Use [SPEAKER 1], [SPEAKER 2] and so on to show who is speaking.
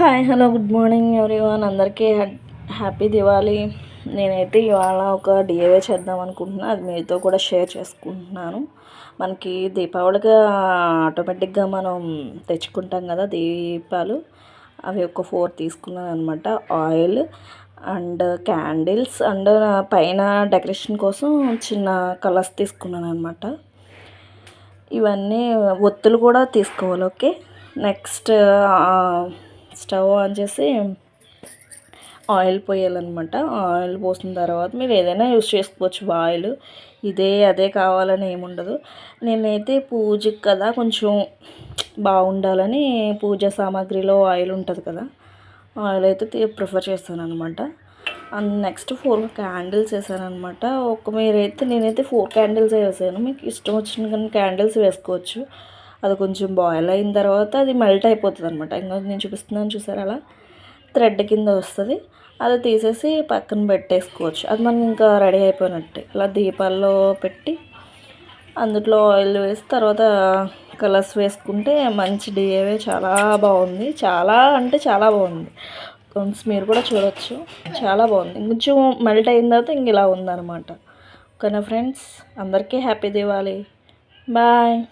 [SPEAKER 1] Hi hello good morning everyone అందరికీ happy Diwali నేనైతే ఇవాళ ఒక డిఏవే చేద్దాం అనుకుంటున్నా. అది మీతో కూడా షేర్ చేసుకుంటున్నాను. మనకి దీపావళిగా ఆటోమేటిక్గా మనం తెచ్చుకుంటాం కదా దీపాలు. అవి ఒక ఫోర్ తీసుకున్నాను అనమాట ఆయిల్ అండ్ క్యాండిల్స్ అండ్ పైన డెకరేషన్ కోసం చిన్న కలర్స్ తీసుకున్నాను అనమాట ఇవన్నీ ఒత్తులు కూడా తీసుకోవాలి ఓకే నెక్స్ట్ స్టవ్ ఆన్ చేసి ఆయిల్ పోయాలన్నమాట. ఆయిల్ పోసిన తర్వాత మీరు ఏదైనా యూస్ చేసుకోవచ్చు. ఆయిల్ ఇదే అదే కావాలని ఏముండదు నేనైతే పూజకి కదా కొంచెం బాగుండాలని పూజ సామాగ్రిలో ఆయిల్ ఉంటుంది కదా ఆయిల్ అయితే ప్రిఫర్ చేస్తాను అనమాట అండ్ నెక్స్ట్ ఫోర్ క్యాండిల్స్ వేసాను అనమాట ఒక మీరైతే నేనైతే ఫోర్ క్యాండిల్స్ వేసాను. మీకు ఇష్టం వచ్చిన కానీ క్యాండిల్స్ వేసుకోవచ్చు. అది కొంచెం బాయిల్ అయిన తర్వాత అది మెల్ట్ అయిపోతుంది అనమాట ఇంకా నేను చూపిస్తున్నాను చూసారు అలా? థ్రెడ్ కింద వస్తుంది. అది తీసేసి పక్కన పెట్టేసుకోవచ్చు. అది మనం ఇంకా రెడీ అయిపోయినట్టే. అలా దీపాల్లో పెట్టి అందులో ఆయిల్ వేసి తర్వాత కలర్స్ వేసుకుంటే మంచి డిఏవే చాలా బాగుంది. చాలా అంటే చాలా బాగుంది. కొంచెం మీరు కూడా చూడొచ్చు. చాలా బాగుంది. కొంచెం మెల్ట్ అయిన తర్వాత ఇంక ఇలా ఉందన్నమాట. ఓకేనా ఫ్రెండ్స్? అందరికీ హ్యాపీ దివాళి బాయ్